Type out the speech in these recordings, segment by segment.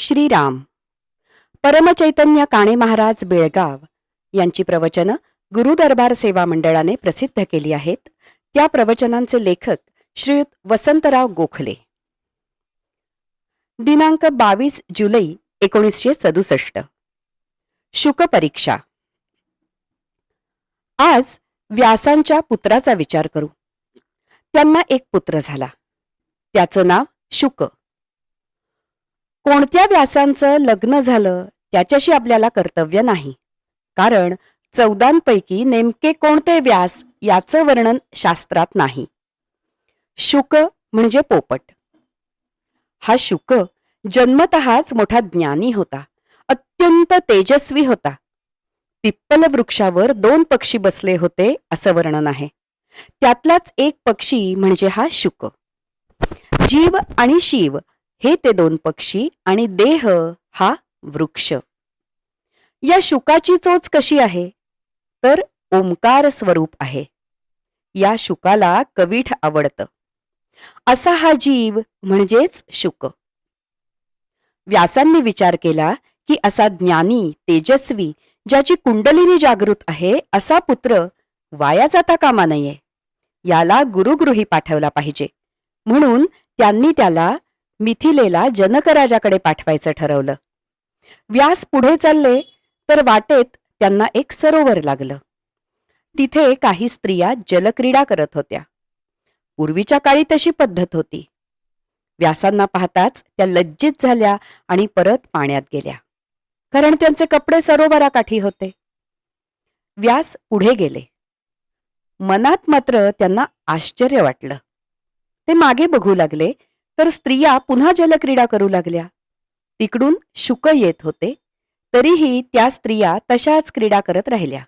श्रीराम. परमचैतन्य काणे महाराज बेळगाव यांची प्रवचनं गुरुदरबार सेवा मंडळाने प्रसिद्ध केली आहेत. त्या प्रवचनांचे लेखक श्रीयुत वसंतराव गोखले. दिनांक बावीस जुलै एकोणीसशे सदुसष्ट. शुक परीक्षा. आज व्यासांच्या पुत्राचा विचार करू. त्यांना एक पुत्र झाला. त्याचं नाव शुक. कोणत्या व्यासांचं लग्न झालं त्याच्याशी आपल्याला कर्तव्य नाही. कारण चौदांपैकी नेमके कोणते व्यास याचं वर्णन शास्त्रात नाही. शुक म्हणजे पोपट. हा शुक जन्मतःच मोठा ज्ञानी होता. अत्यंत तेजस्वी होता. पिप्पल वृक्षावर दोन पक्षी बसले होते असं वर्णन आहे. त्यातलाच एक पक्षी म्हणजे हा शुक. जीव आणि शिव हे ते दोन पक्षी आणि देह हा वृक्ष. या शुकाची चोच कशी आहे? तर ओंकार स्वरूप आहे. या शुकाला कवीठ आवडतं. असा हा जीव म्हणजेच शुक. व्यासांनी विचार केला की असा ज्ञानी तेजस्वी ज्याची कुंडलिनी जागृत आहे असा पुत्र वाया जाता कामा नये. याला गुरुगृही पाठवला पाहिजे. म्हणून त्यांनी त्याला मिथिलेला जनकराजाकडे पाठवायचं ठरवलं. व्यास पुढे चालले तर वाटेत त्यांना एक सरोवर लागलं. तिथे काही स्त्रिया जलक्रीडा करत होत्या. पूर्वीच्या काळी तशी पद्धत होती. व्यासांना पाहताच त्या लज्जित झाल्या आणि परत पाण्यात गेल्या. कारण त्यांचे कपडे सरोवराकाठी होते. व्यास पुढे गेले. मनात मात्र त्यांना आश्चर्य वाटलं. ते मागे बघू लागले तर स्त्रिया पुन्हा जलक्रीडा करू लागल्या. तिकडून शुक येत होते. तरीही त्या स्त्रिया तशाच क्रीडा करत राहिल्या.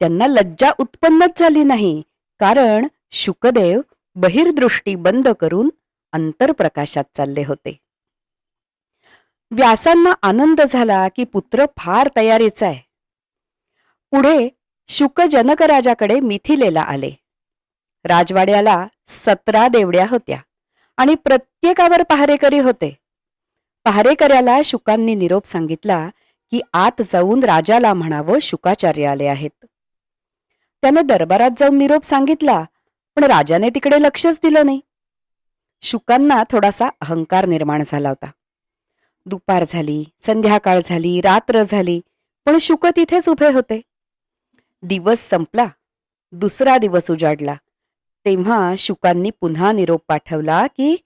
त्यांना लज्जा उत्पन्नच झाली नाही कारण शुकदेव बहिर्दृष्टी बंद करून अंतरप्रकाशात चालले होते. व्यासांना आनंद झाला की पुत्र फार तयारीचा आहे. पुढे शुक जनकराजाकडे मिथिलेला आले. राजवाड्याला सतरा देवड्या होत्या. आणि प्रत्येकावर पहारेकरी होते. पहारेकऱ्याला शुकांनी निरोप सांगितला की आत जाऊन राजाला म्हणावं शुकाचार्य आले आहेत. त्याने दरबारात जाऊन निरोप सांगितला पण राजाने तिकडे लक्षच दिलं नाही. शुकांना थोडासा अहंकार निर्माण झाला होता. दुपार झाली संध्याकाळ झाली रात्र झाली पण शुक तिथेच उभे होते. दिवस संपला दुसरा दिवस उजाडला. तेव्हा शुकांनी पुन्हा निरोप पाठवला की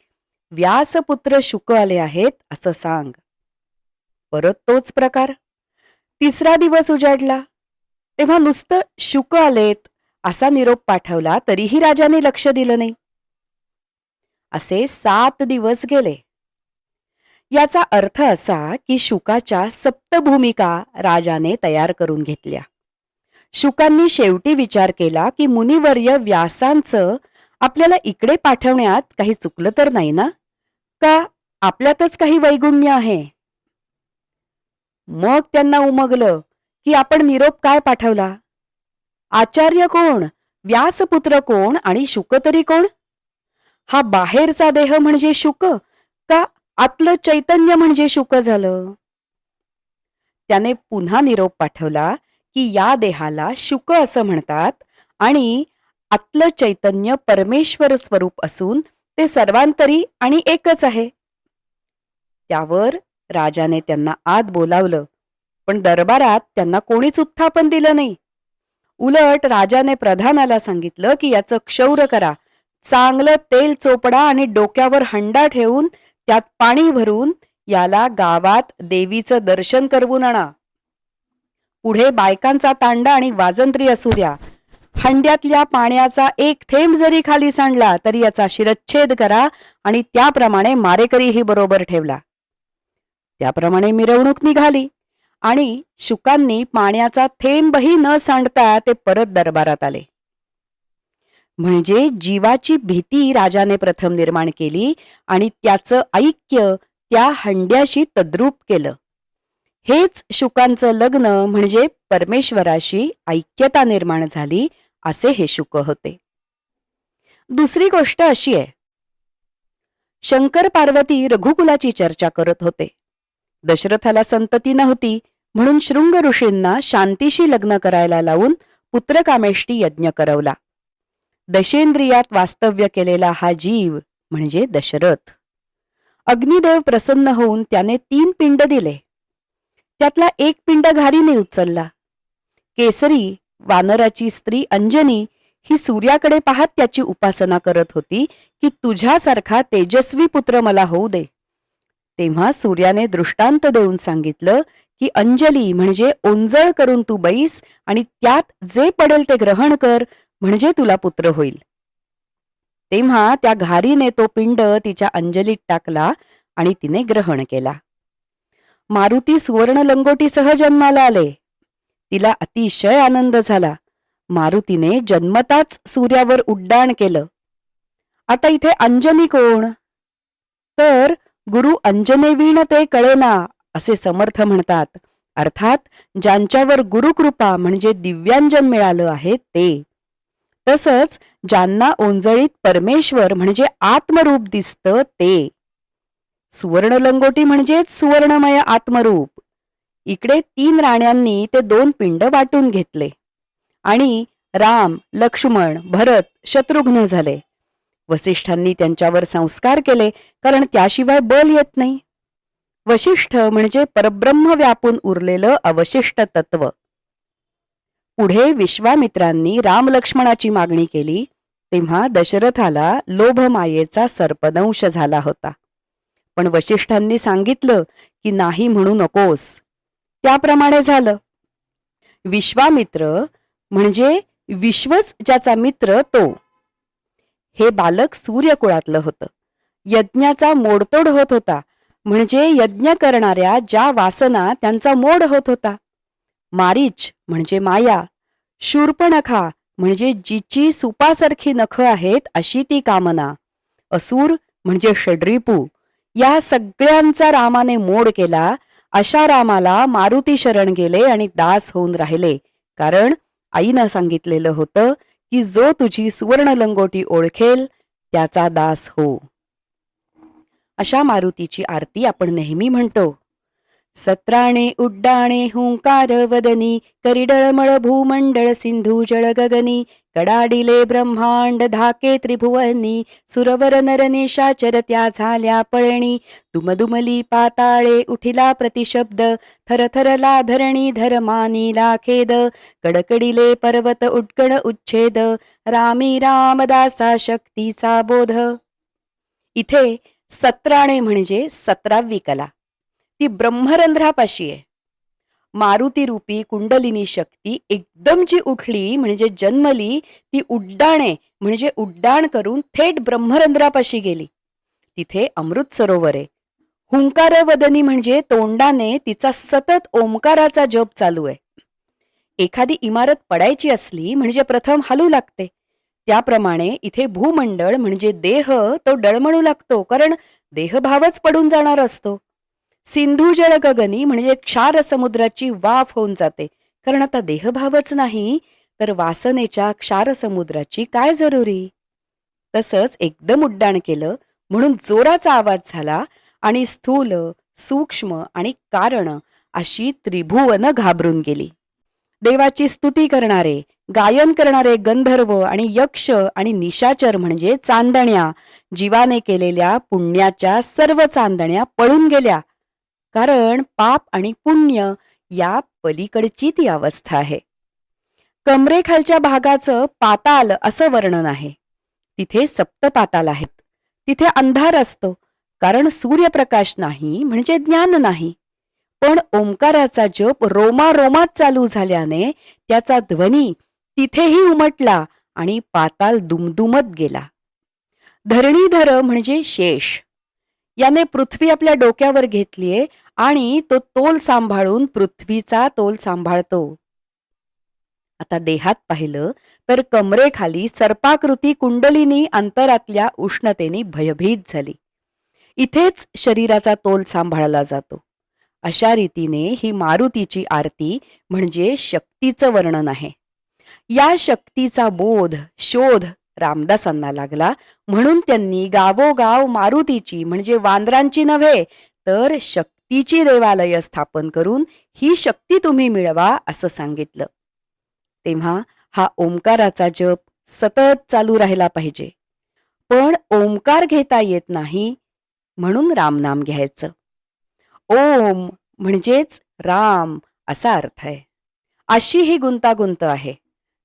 व्यासपुत्र शुक आले आहेत असं सांग. परत तोच प्रकार. तिसरा दिवस उजाडला. तेव्हा नुसतं शुक आलेत असा निरोप पाठवला तरीही राजाने लक्ष दिलं नाही. असे सात दिवस गेले. याचा अर्थ असा की शुकाच्या सप्तभूमिका राजाने तयार करून घेतल्या. शुकांनी शेवटी विचार केला की मुनिवर्य व्यासांचं आपल्याला इकडे पाठवण्यात काही चुकलं तर नाही ना? का आपल्यातच काही वैगुण्य आहे? मग त्यांना उमगलं की आपण निरोप काय पाठवला? आचार्य कोण? व्यासपुत्र कोण? आणि शुक तरी कोण? हा बाहेरचा देह म्हणजे शुक का आतलं चैतन्य म्हणजे शुक झालं? त्याने पुन्हा निरोप पाठवला की या देहाला शुक असं म्हणतात आणि आतलं चैतन्य परमेश्वर स्वरूप असून ते सर्वांतरी आणि एकच आहे. त्यावर राजाने त्यांना आत बोलावलं पण दरबारात त्यांना कोणीच उत्थापन दिलं नाही. उलट राजाने प्रधानाला सांगितलं की याचं क्षौर करा चांगलं तेल चोपडा आणि डोक्यावर हंडा ठेवून त्यात पाणी भरून याला गावात देवीचं दर्शन करवून आणा. पुढे बायकांचा तांडा आणि वाजंत्री असू द्या. हंड्यातल्या पाण्याचा एक थेंब जरी खाली सांडला तरी याचा शिरच्छेद करा आणि त्याप्रमाणे मारेकरीही बरोबर ठेवला. त्याप्रमाणे मिरवणूक निघाली आणि शुकांनी पाण्याचा थेंबही न सांडता ते परत दरबारात आले. म्हणजे जीवाची भीती राजाने प्रथम निर्माण केली आणि त्याचं ऐक्य त्या हंड्याशी तद्रूप केलं. हेच शुकांचं लग्न म्हणजे परमेश्वराशी ऐक्यता निर्माण झाली असे हे शुक होते. दुसरी गोष्ट अशी आहे. शंकर पार्वती रघुकुलाची चर्चा करत होते. दशरथाला संतती नव्हती म्हणून शृंग ऋषींना शांतीशी लग्न करायला लावून पुत्रकामेष्टी यज्ञ करवला. दशेंद्रियात वास्तव्य केलेला हा जीव म्हणजे दशरथ. अग्निदेव प्रसन्न होऊन त्याने तीन पिंड दिले. त्यातला एक पिंड घारीने उचलला. केसरी वानराची स्त्री अंजनी ही सूर्याकडे पाहत त्याची उपासना करत होती की तुझ्यासारखा तेजस्वी पुत्र मला होऊ दे. तेव्हा सूर्याने दृष्टांत देऊन सांगितलं की अंजली म्हणजे ओंजळ करून तू बैस आणि त्यात जे पडेल ते ग्रहण कर म्हणजे तुला पुत्र होईल. तेव्हा त्या घारीने तो पिंड तिच्या अंजलीत टाकला आणि तिने ग्रहण केला. मारुती सुवर्ण लंगोटीसह जन्माला आले. तिला अतिशय आनंद झाला. मारुतीने जन्मताच सूर्यावर उड्डाण केलं. आता इथे अंजनी कोण? तर गुरु अंजनेवीण ते कळेना असे समर्थ म्हणतात. अर्थात ज्यांच्यावर गुरुकृपा म्हणजे दिव्यांजन मिळालं आहे ते. तसंच ज्यांना ओंजळीत परमेश्वर म्हणजे आत्मरूप दिसतं ते. सुवर्ण लंगोटी म्हणजेच सुवर्णमय आत्मरूप. इकडे तीन राण्यांनी ते दोन पिंड वाटून घेतले. आणि राम लक्ष्मण भरत शत्रुघ्न झाले. वसिष्ठांनी त्यांच्यावर संस्कार केले कारण त्याशिवाय बल येत नाही. वशिष्ठ म्हणजे परब्रह्म व्यापून उरलेलं अवशिष्ट तत्व. पुढे विश्वामित्रांनी राम लक्ष्मणाची मागणी केली तेव्हा दशरथाला लोभमायेचा सर्पदंश झाला होता. पण वशिष्ठांनी सांगितलं की नाही म्हणू नकोस. त्याप्रमाणे झालं. विश्वामित्र म्हणजे विश्वच ज्याचा मित्र तो. हे बालक सूर्यकुळातलं होतं. यज्ञाचा मोडतोड होत होता. म्हणजे यज्ञ करणाऱ्या ज्या वासना त्यांचा मोड होत होता. मारीच म्हणजे माया. शूर्पणखा म्हणजे जिची सुपासारखी नख आहेत अशी ती कामना. असूर म्हणजे षड्रिपू. या सगळ्यांचा रामाने मोड केला अशा रामाला मारुती शरण गेले आणि दास होऊन राहिले. कारण आईनं सांगितलेलं होतं की जो तुझी सुवर्ण लंगोटी ओळखेल त्याचा दास हो. अशा मारुतीची आरती आपण नेहमी म्हणतो. सत्राणे उड्डाणे हुंकार वदनी करिडळमळ भूमंडळ सिंधू जळ गगनी कडाडिले ब्रह्मांड धाके त्रिभुवनी सुरवर नरनिशाचर त्या झाल्या पळणी दुमदुमली पाताळे उठिला प्रतिशब्द थरथरला धरणी धर्मानी लाखेद कडकडिले पर्वत उड्गण उच्छेद रामी रामदासा शक्तीचा बोध. इथे सत्राणे म्हणजे सतरावी कला. ती ब्रह्मरंध्रापाशी आहे. मारुती रूपी कुंडलिनी शक्ती एकदम जी उठली म्हणजे जन्मली ती उड्डाणे म्हणजे उड्डाण करून थेट ब्रह्मरंध्रापाशी गेली. तिथे अमृत सरोवर आहे. हुंकारवदनी म्हणजे तोंडाने तिचा सतत ओंकाराचा जप चालू आहे. एखादी इमारत पडायची असली म्हणजे प्रथम हलू लागते. त्याप्रमाणे इथे भूमंडळ म्हणजे देह तो डळमळू लागतो कारण देहभावच पडून जाणार असतो. सिंधू जलगगनी म्हणजे क्षार समुद्राची वाफ होऊन जाते. कारण आता देहभावच नाही तर वासनेच्या क्षार समुद्राची काय जरुरी? तसंच एकदम उड्डाण केलं म्हणून जोराचा आवाज झाला आणि स्थूल सूक्ष्म आणि कारण अशी त्रिभुवन घाबरून गेली. देवाची स्तुती करणारे गायन करणारे गंधर्व आणि यक्ष आणि निशाचर म्हणजे चांदण्या जीवाने केलेल्या पुण्याच्या सर्व चांदण्या पळून गेल्या. कारण पाप आणि पुण्य या पलीकडची ती अवस्था आहे. कमरेखालच्या भागाचं पाताल असं वर्णन आहे. तिथे सप्तपाताल आहेत. तिथे अंधार असतो कारण सूर्यप्रकाश नाही म्हणजे ज्ञान नाही. पण ओंकाराचा जप रोमारोमात चालू झाल्याने त्याचा ध्वनी तिथेही उमटला आणि पाताल दुमदुमत गेला. धरणीधर म्हणजे शेष. याने पृथ्वी आपल्या डोक्यावर घेतलीये आणि तो तोल सांभाळून पृथ्वीचा तोल सांभाळतो. आता देहात पाहिलं तर कमरेखाली सर्पाकृती कुंडलीनी अंतरातल्या उष्णतेने भयभीत झाली. इथेच शरीराचा तोल सांभाळला जातो. अशा रीतीने ही मारुतीची आरती म्हणजे शक्तीचं वर्णन आहे. या शक्तीचा बोध शोध रामदासांना लागला. म्हणून त्यांनी गावोगाव मारुतीची म्हणजे वांद्रांची नव्हे तर शक्ती शक्तीची देवालय स्थापन करून ही शक्ती तुम्ही मिळवा असं सांगितलं. तेव्हा हा ओंकाराचा जप सतत चालू राहिला पाहिजे. पण ओंकार घेता येत नाही म्हणून रामनाम घ्यायचं. ओम म्हणजेच राम असा अर्थ आहे. अशी ही गुंतागुंत आहे.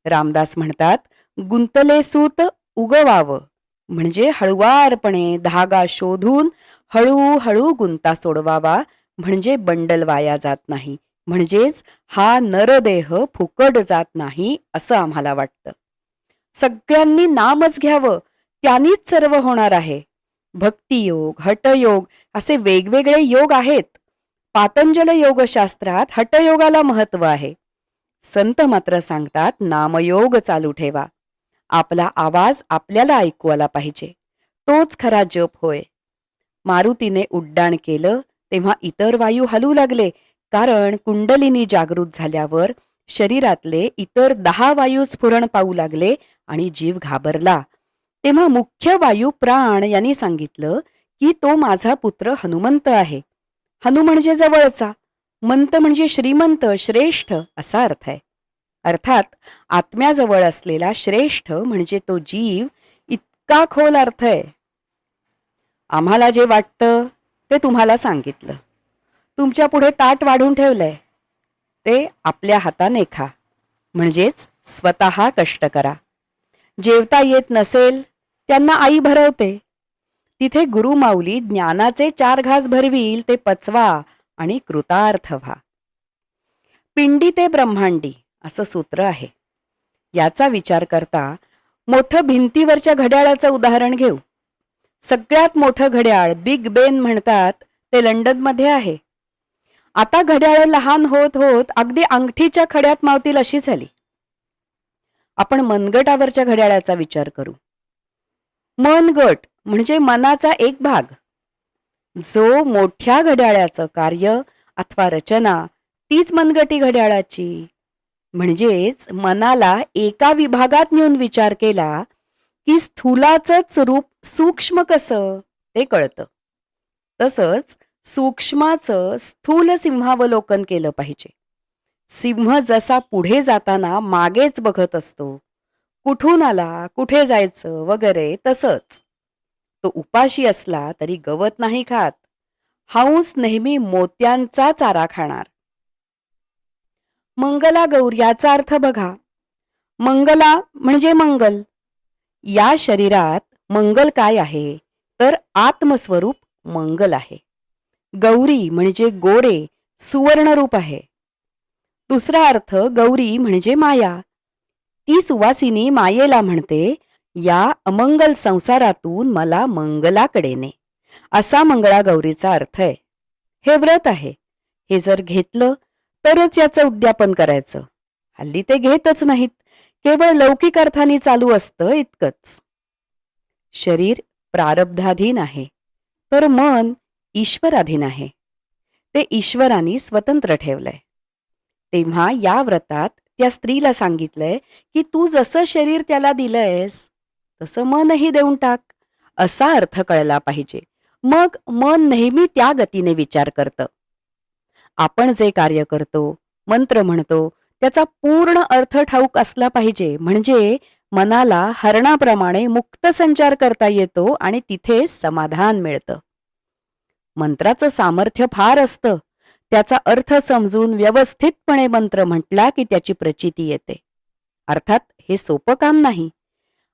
रामदास म्हणतात गुंतले सूत उगवावं. म्हणजे हळुवारपणे धागा शोधून हळूहळू गुंता सोडवावा म्हणजे बंडल वाया जात नाही. म्हणजेच हा नरदेह फुकट जात नाही असं आम्हाला वाटतं. सगळ्यांनी नामच घ्यावं त्यांनीच सर्व होणार आहे. भक्तियोग हटयोग असे वेगवेगळे योग आहेत. पातंजल योगशास्त्रात हटयोगाला महत्त्व आहे. संत मात्र सांगतात नामयोग चालू ठेवा. आपला आवाज आपल्याला ऐकू आला पाहिजे. तोच खरा जप होय. मारुतीने उड्डाण केलं तेव्हा इतर वायू हलू लागले. कारण कुंडलिनी जागृत झाल्यावर शरीरातले इतर दहा वायू स्फुरण पाहू लागले आणि जीव घाबरला. तेव्हा मुख्य वायू प्राण यांनी सांगितलं की तो माझा पुत्र हनुमंत आहे. हनु म्हणजे जवळचा. मंत म्हणजे श्रीमंत श्रेष्ठ असा अर्थ आहे. अर्थात आत्म्याजवळ असलेला श्रेष्ठ म्हणजे तो जीव इतका खोल अर्थ आहे. आम्हाला जे वाटतं ते तुम्हाला सांगितलं. तुमच्यापुढे ताट वाढून ठेवलंय. ते आपल्या हाताने खा. म्हणजेच स्वतः कष्ट करा. जेवता येत नसेल त्यांना आई भरवते. तिथे गुरुमाऊली ज्ञानाचे चार घास भरवील ते पचवा आणि कृतार्थ व्हा. पिंडी ते ब्रह्मांडी असं सूत्र आहे. याचा विचार करता मोठं भिंतीवरच्या घड्याळाचं उदाहरण घेऊ. सगळ्यात मोठं घड्याळ बिग बेन म्हणतात ते लंडनमध्ये आहे. आता घड्याळ लहान होत होत अगदी अंगठीच्या खड्यात मावतील अशी झाली. आपण मनगटावरच्या घड्याळाचा विचार करू. मनगट म्हणजे मनाचा एक भाग. जो मोठ्या घड्याळाचं कार्य अथवा रचना तीच मनगटी घड्याळाची. म्हणजेच मनाला एका विभागात नेऊन विचार केला की स्थूलाचंच रूप सूक्ष्म कसं? ते कळतं. तसंच सूक्ष्माचं स्थूल सिंहावलोकन केलं पाहिजे. सिंह जसा पुढे जाताना मागेच बघत असतो. कुठून आला कुठे जायचं वगैरे तसंच. तो उपाशी असला तरी गवत नाही खात. हंस नेहमी मोत्यांचा चारा खाणार. मंगला गौर याचा अर्थ बघा. मंगला म्हणजे मंगल. या शरीरात मंगल काय आहे? तर आत्मस्वरूप मंगल आहे. गौरी म्हणजे गोरे सुवर्णरूप आहे. दुसरा अर्थ गौरी म्हणजे माया. ती सुवासिनी मायेला म्हणते या अमंगल संसारातून मला मंगलाकडे ने. असा मंगळा गौरीचा अर्थ आहे. हे व्रत आहे. हे जर घेतलं तरच याचं उद्यापन करायचं. हल्ली ते घेतच नाहीत. केवळ लौकिक अर्थाने चालू असतं इतकंच. शरीर प्रारब्धाधीन आहे तर मन ईश्वराधीन आहे. ते ईश्वराने स्वतंत्र ठेवलंय. तेव्हा या व्रतात त्या स्त्रीला सांगितलंय की तू जसं शरीर त्याला दिलंयस तसं मनही देऊन टाक. असा अर्थ कळला पाहिजे. मग मन नेहमी त्या गतीने विचार करतं. आपण जे कार्य करतो मंत्र म्हणतो त्याचा पूर्ण अर्थ ठाऊक असला पाहिजे. म्हणजे मनाला हरणाप्रमाणे मुक्त संचार करता येतो आणि तिथे समाधान मिळतं. मंत्राचं सामर्थ्य फार असतं. त्याचा अर्थ समजून व्यवस्थितपणे मंत्र म्हटला की त्याची प्रचिती येते. अर्थात हे सोपं काम नाही.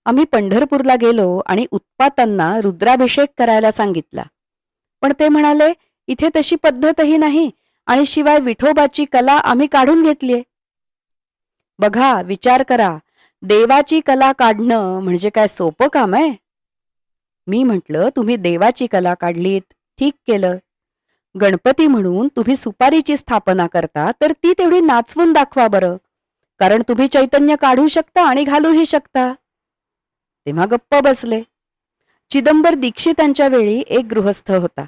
आम्ही पंढरपूरला गेलो आणि उत्पातांना रुद्राभिषेक करायला सांगितला. पण ते म्हणाले इथे तशी पद्धतही नाही आणि शिवाय विठोबाची कला आम्ही काढून घेतलीये. बघा विचार करा. देवाची कला काढणं म्हणजे काय सोपं काम आहे? मी म्हटलं तुम्ही देवाची कला काढलीत. ठीक केलं. गणपती म्हणून तुम्ही सुपारीची स्थापना करता तर ती तेवढी नाचवून दाखवा बरं. कारण तुम्ही चैतन्य काढू शकता आणि घालूही शकता. तेव्हा गप्प बसले. चिदंबर दीक्षितांच्या वेळी एक गृहस्थ होता.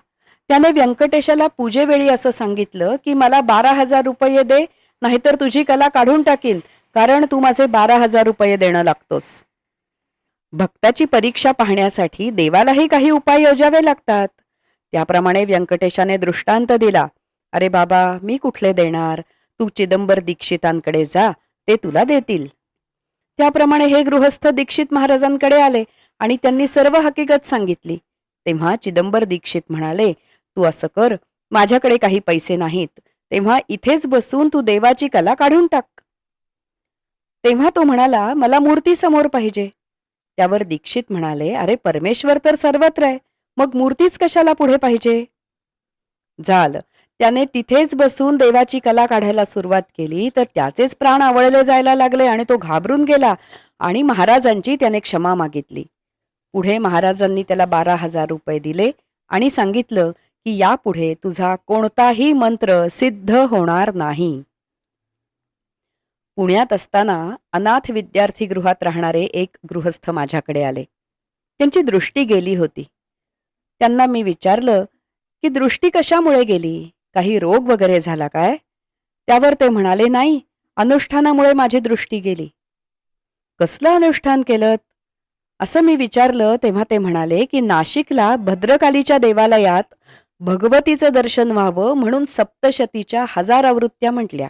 त्याने व्यंकटेशाला पूजेवेळी असं सांगितलं की मला बारा हजार रुपये दे नाहीतर तुझी कला काढून टाकीन. कारण तू माझे बारा हजार रुपये देणं लागतोस. भक्ताची परीक्षा पाहण्यासाठी देवालाही काही उपाय योजावे लागतात. त्याप्रमाणे व्यंकटेशाने दृष्टांत दिला. अरे बाबा मी कुठले देणार? तू चिदंबर दीक्षितांकडे जा ते तुला देतील. त्याप्रमाणे हे गृहस्थ दीक्षित महाराजांकडे आले आणि त्यांनी सर्व हकीकत सांगितली. तेव्हा चिदंबर दीक्षित म्हणाले तू असं कर माझ्याकडे काही पैसे नाहीत. तेव्हा इथेच बसून तू देवाची कला काढून टाक. तेव्हा तो म्हणाला मला मूर्ती समोर पाहिजे. त्यावर दीक्षित म्हणाले अरे परमेश्वर तर सर्वत्र आहे. मग मूर्तीच कशाला पुढे पाहिजे? झालं त्याने तिथेच बसून देवाची कला काढायला सुरुवात केली तर त्याचेच प्राण आवळले जायला लागले आणि तो घाबरून गेला आणि महाराजांची त्याने क्षमा मागितली. पुढे महाराजांनी त्याला बारा हजार रुपये दिले आणि सांगितलं की यापुढे तुझा कोणताही मंत्र सिद्ध होणार नाही. पुण्यात असताना अनाथ विद्यार्थी गृहात राहणारे एक गृहस्थ माझ्याकडे आले. त्यांची दृष्टी गेली होती. त्यांना मी विचारलं की दृष्टी कशामुळे गेली? काही रोग वगैरे झाला काय? त्यावर ते म्हणाले नाही अनुष्ठानामुळे माझी दृष्टी गेली. कसलं अनुष्ठान केलं असं मी विचारलं तेव्हा ते म्हणाले की नाशिकला भद्रकालीच्या देवालयात भगवतीचं दर्शन व्हावं म्हणून सप्तशतीच्या हजार आवृत्त्या म्हटल्या.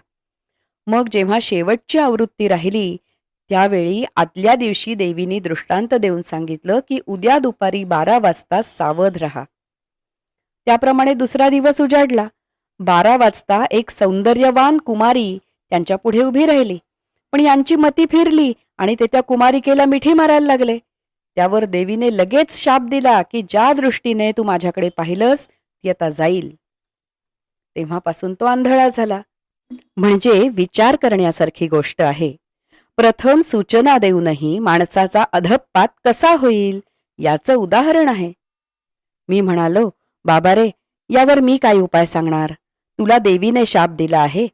मग जेव्हा शेवटची आवृत्ती राहिली त्यावेळी आदल्या दिवशी देवीनी दृष्टांत देऊन सांगितलं की उद्या दुपारी बारा वाजता सावध रहा. त्याप्रमाणे दुसरा दिवस उजाडला. बारा वाजता एक सौंदर्यवान कुमारी त्यांच्या पुढे उभी राहिली. पण यांची मती फिरली आणि ते त्या कुमारिकेला मिठी मारायला लागले. त्यावर देवीने लगेच शाप दिला की ज्या दृष्टीने तू माझ्याकडे पाहिलंस ती आता जाईल. तेव्हापासून तो आंधळा झाला. म्हणजे विचार करण्यासारखी गोष्ट आहे. प्रथम सूचना देऊनही माणसाचा अधपात कसा होईल याचं उदाहरण आहे. मी म्हणालो बाबा रे यावर मी काय उपाय सांगणार? तुला देवीने शाप दिला आहे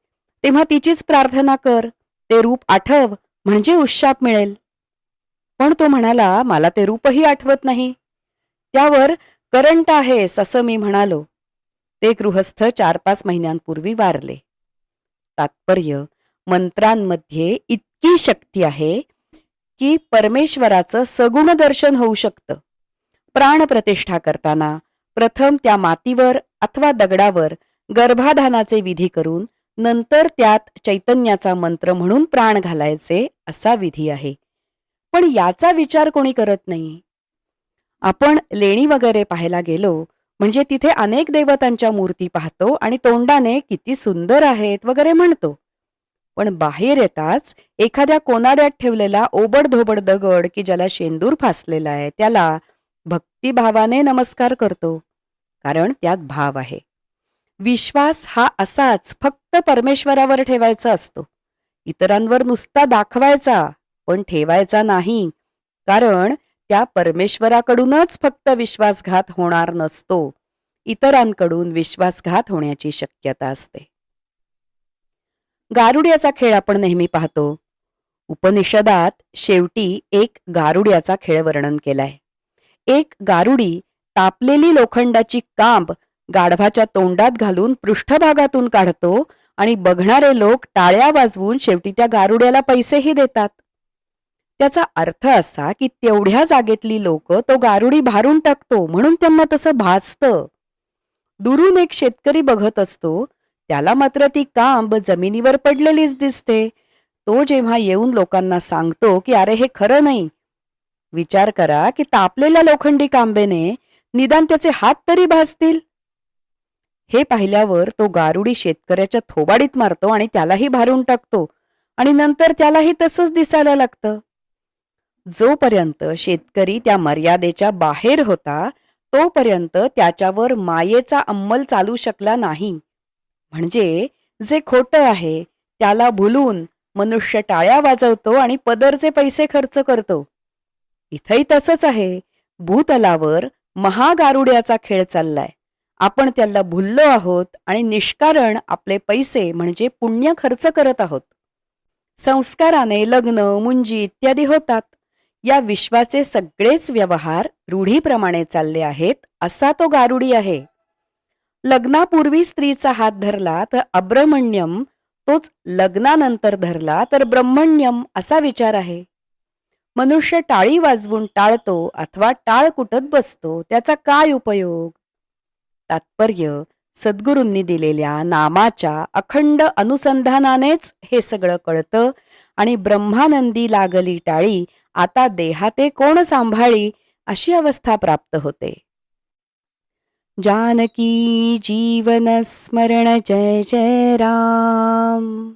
तेव्हा तिचीच प्रार्थना कर. ते रूप आठव म्हणजे उशाप मिळेल. पण तो म्हणाला मला ते रूपही आठवत नाही. त्यावर करंट आहेस असं मी म्हणालो. ते गृहस्थ चार पाच महिन्यांपूर्वी वारले. तात्पर्य मंत्रांमध्ये इतकी शक्ती आहे की परमेश्वराचं सगुण दर्शन होऊ शकतं. प्राणप्रतिष्ठा करताना प्रथम त्या मातीवर अथवा दगडावर गर्भाधानाचे विधी करून नंतर त्यात चैतन्याचा मंत्र म्हणून प्राण घालायचे असा विधी आहे. पण याचा विचार कोणी करत नाही? आपण लेणी वगैरे पाहायला गेलो म्हणजे तिथे अनेक देवतांच्या मूर्ती पाहतो आणि तोंडाने किती सुंदर आहेत वगैरे म्हणतो. पण बाहेर येताच एखाद्या कोनाड्यात ठेवलेला ओबडधोबड दगड की ज्याला शेंदूर फासलेला आहे त्याला भक्तिभावाने नमस्कार करतो. कारण त्यात भाव आहे. विश्वास हा असाच फक्त परमेश्वरावर ठेवायचा असतो. इतरांवर नुसता दाखवायचा पण ठेवायचा नाही. कारण त्या परमेश्वराकडूनच फक्त विश्वासघात होणार नसतो. इतरांकडून विश्वासघात होण्याची शक्यता असते. गारुड्याचा खेळ आपण नेहमी पाहतो. उपनिषदात शेवटी एक गारुड्याचा खेळ वर्णन केलाय. एक गारुडी तापलेली लोखंडाची कांब गाढवाच्या तोंडात घालून पृष्ठभागातून काढतो आणि बघणारे लोक टाळ्या वाजवून शेवटी त्या गारुड्याला पैसेही देतात. त्याचा अर्थ असा की तेवढ्या जागेतली लोक तो गारुडी भारून टाकतो म्हणून त्यांना तसं भासतं. दुरून एक शेतकरी बघत असतो त्याला मात्र ती कांब जमिनीवर पडलेलीच दिसते. तो जेव्हा येऊन लोकांना सांगतो की अरे हे खरं नाही विचार करा की तापलेल्या लोखंडी कांबेने निदान त्याचे हात तरी भासतील? हे पाहिल्यावर तो गारुडी शेतकऱ्याच्या थोबाडीत मारतो आणि त्यालाही भारून टाकतो आणि नंतर त्यालाही तसंच दिसायला लागतं. जोपर्यंत शेतकरी त्या मर्यादेच्या बाहेर होता तोपर्यंत त्याच्यावर मायेचा अंमल चालू शकला नाही. म्हणजे जे खोटं आहे त्याला भुलून मनुष्य टाळ्या वाजवतो आणि पदरचे पैसे खर्च करतो. इथंही तसंच आहे. भूतलावर महागारुड्याचा खेळ चाललाय. आपण त्याला भुललो आहोत आणि निष्कारण आपले पैसे म्हणजे पुण्य खर्च करत आहोत. संस्काराने लग्न मुंजी इत्यादी होतात. या विश्वाचे सगळेच व्यवहार रूढीप्रमाणे चालले आहेत असा तो गारुडी आहे. लग्नापूर्वी स्त्रीचा हात धरला तर अब्रमण्यम तोच लग्नानंतर धरला तर ब्रह्मण्यम असा विचार आहे. मनुष्य टाळी वाजवून टाळतो अथवा टाळ कुटत बसतो त्याचा काय उपयोग? तात्पर्य सद्गुरूंनी दिलेल्या नामाच्या अखंड अनुसंधानानेच हे सगळं कळतं आणि ब्रह्मानंदी लागली टाळी आता देहाते कोण सांभाळी? अशी अवस्था प्राप्त होते. जानकी जीवन स्मरण जय जय राम.